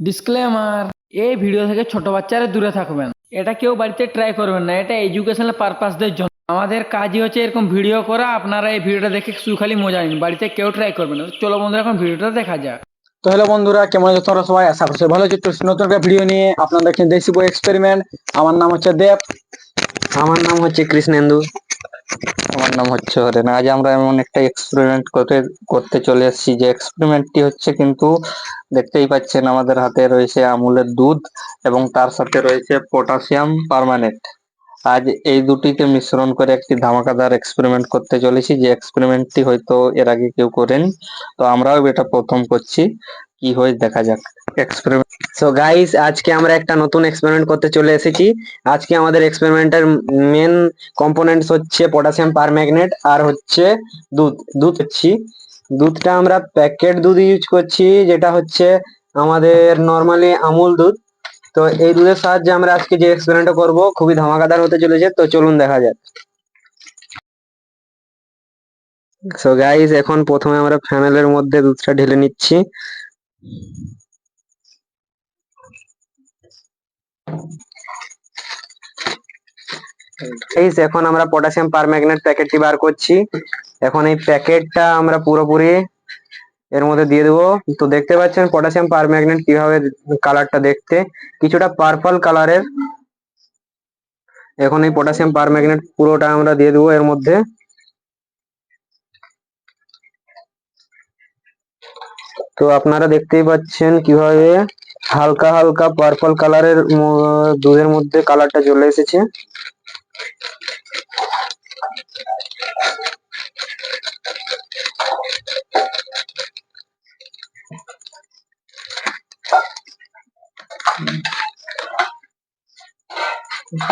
Disclaimer এই video থেকে ছোট বাচ্চারা দূরে থাকবেন। এটা কেউ বাড়িতে ট্রাই করবেন না এটা এডুকেশনাল পারপাসদের জন্য। আমাদের কাজই হচ্ছে এরকম ভিডিও করা আপনারা এই ভিডিওটা দেখে শুধু খালি মজা নিন বাড়িতে কেউ ট্রাই করবেন না। চলো বন্ধুরা এখন ভিডিওটা দেখা যাক। তো হ্যালো বন্ধুরা কেমন আছো তোমরা সবাই? আশা করছি ভালো আছো। নতুন একটা ভিডিও নিয়ে আপনারা দেখছেন দেশি বই এক্সপেরিমেন্ট আমার নাম হচ্ছে দেব। আমার নাম হচ্ছে কৃষ্ণেন্দু। নাম হচ্ছে হরেন আজ আমরা এমন একটা এক্সপেরিমেন্ট করতে করতে চলে এসেছি। যে এক্সপেরিমেন্টটি হচ্ছে কিন্তু দেখতেই পাচ্ছেন আমাদের হাতে রয়েছে আমুলের দুধ এবং তার সাথে রয়েছে পটাশিয়াম পার্মানেন্ট আজ এই দুটিকে মিশ্রণ করে একটি ধামাকাদার এক্সপেরিমেন্ট করতে চলেছি। যে এক্সপেরিমেন্টটি হয়তো এর আগে কেউ করেন, তো আমরাও এটা প্রথম করছি। কি হয় দেখা যাক। এক্সপেরিমেন্ট সো গাইস আজকে আমরা একটা নতুন এক্সপেরিমেন্ট করতে চলে এসেছি। আজকে আমাদের এক্সপেরিমেন্টের মেন কম্পোনেন্টস হচ্ছে পটাশিয়াম পারম্যাগনেট আর হচ্ছে দুধ। দুধ হচ্ছি দুধটা আমরা প্যাকেট দুধ ইউজ করছি, যেটা হচ্ছে আমাদের নর্মালি আমুল দুধ। তো এই দুধের সাহায্যে আমরা আজকে যে এক্সপেরিমেন্টটা করব, খুবই ধামাকাদার হতে চলেছে, তো চলুন দেখা যাক। সো গাইস এখন প্রথমে আমরা ফ্যানেলের মধ্যে দুধটা ঢেলে নিচ্ছি। গাইস এখন আমরা পটাশিয়াম পারম্যাগনেট প্যাকেটটি বার করছি। এখন এই প্যাকেটটা আমরা পুরোপুরি এর মধ্যে দিয়ে দেবো। তো দেখতে পাচ্ছেন পটাশিয়াম পারম্যাগনেট কীভাবে কালারটা দেখতে? কিছুটা পার্পল কালারের। এখন এই পটাশিয়াম পারম্যাগনেট পুরোটা আমরা দিয়ে দেবো এর মধ্যে। তো আপনারা দেখতেই পাচ্ছেন কীভাবে হালকা হালকা পার্পল কালারের দুধের মধ্যে কালারটা চলে এসেছে।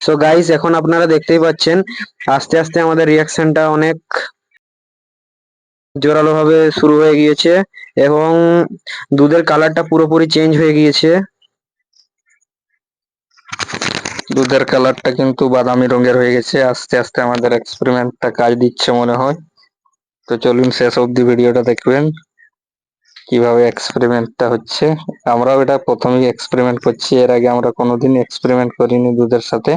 সো গাইস এখন আপনারা দেখতেই পাচ্ছেন, আস্তে আস্তে আমাদের রিয়াকশনটা অনেক জোরালো ভাবে শুরু হয়ে গিয়েছে এবং দুধের কালারটা পুরোপুরি চেঞ্জ হয়ে গিয়েছে। দুধের কালারটা কিন্তু বাদামি রঙের হয়ে গেছে, আস্তে আস্তে আমাদের এক্সপেরিমেন্টটা কাজ দিচ্ছে মনে হয়। তো চলুন শেষ অবধি ভিডিওটা দেখবেন। কীভাবে এক্সপেরিমেন্টটা হচ্ছে? আমরাও এটা প্রথমেই এক্সপেরিমেন্ট করছি। এর আগে আমরা কোনোদিন এক্সপেরিমেন্ট করিনি দুধের সাথে।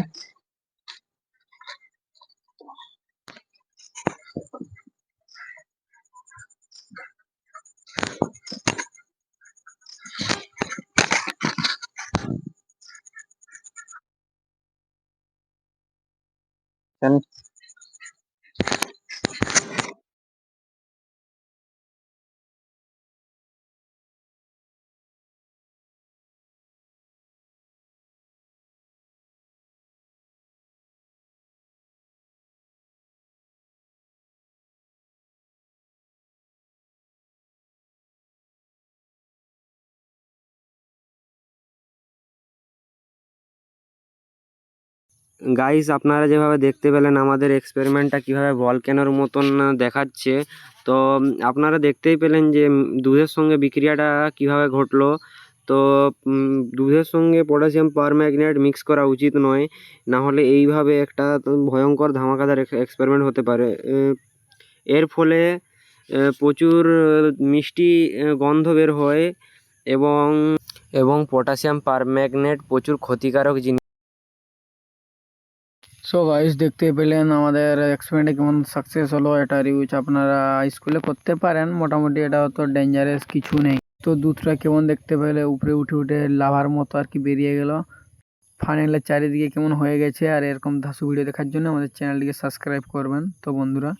গাইস আপনারা যেভাবে দেখতে পেলেন আমাদের এক্সপেরিমেন্টটা কীভাবে ভলক্যানোর মতন দেখাচ্ছে, তো আপনারা দেখতেই পেলেন যে দুধের সঙ্গে বিক্রিয়াটা কীভাবে ঘটলো। তো দুধের সঙ্গে পটাশিয়াম পারম্যাগনেট মিক্স করা উচিত নয় না হলে এইভাবে একটা ভয়ঙ্কর ধামাকাদার এক্সপেরিমেন্ট হতে পারে। এর ফলে প্রচুর মিষ্টি গন্ধ বের হয় এবং এবং পটাশিয়াম পারম্যাগনেট প্রচুর ক্ষতিকারক জিনিস। সো গাইস দেখতে পেলেন আমাদের এক্সপেরিমেন্টে কেমন সাকসেস হলো, এটা ইউজ আপনারা স্কুলে করতে পারেন। মোটামুটি এটা তো ডেঞ্জারাস কিছু নেই। তো দুধটা কেমন দেখতে পেলে, উপরে উঠে উঠে লাভার মতো আর কি বেরিয়ে গেল। ফানেলের চারিদিকে কেমন হয়ে গেছে, আর এরকম ধাসু ভিডিও দেখার জন্য আমাদের চ্যানেলটিকে সাবস্ক্রাইব করবেন। তো বন্ধুরা,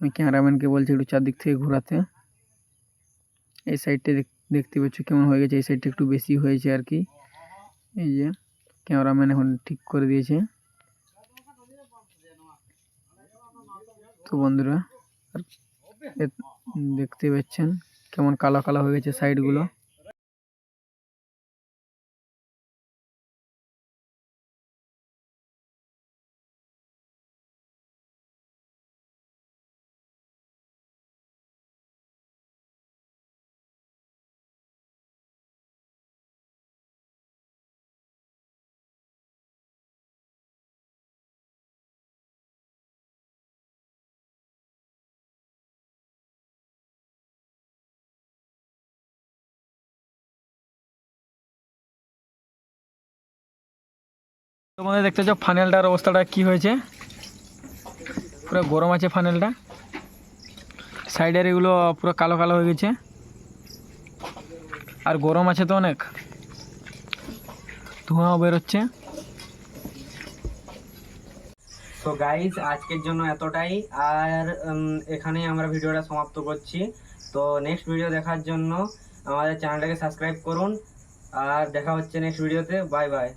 আমি ক্যামেরাম্যানকে বলছি একটু চারদিক থেকে ঘোরাতে। এই সাইডটা দেখতে পাচ্ছ কেমন হয়ে গেছে, এই সাইডটা একটু বেশি হয়েছে আর কি। এই যে ক্যামেরাম্যান এখন ঠিক করে দিয়েছে। তো বন্ধুরা দেখতে পাচ্ছেন কেমন কালো কালো হয়ে গেছে সাইডগুলো তোমাদের দেখতে পাচ্ছ ফানেলটার অবস্থাটা কি হয়েছে? পুরো গরম আছে ফানেলটা। সাইডের এগুলো পুরো কালো কালো হয়ে গেছে। আর গরম আছে তো অনেক। ধোঁয়াও বেরোচ্ছে। তো গাইজ আজকের জন্য এতটাই। আর এখানেই আমরা ভিডিওটা সমাপ্ত করছি। তো নেক্সট ভিডিও দেখার জন্য আমাদের চ্যানেলটাকে সাবস্ক্রাইব করুন। আর দেখা হচ্ছে নেক্সট ভিডিওতে বাই বাই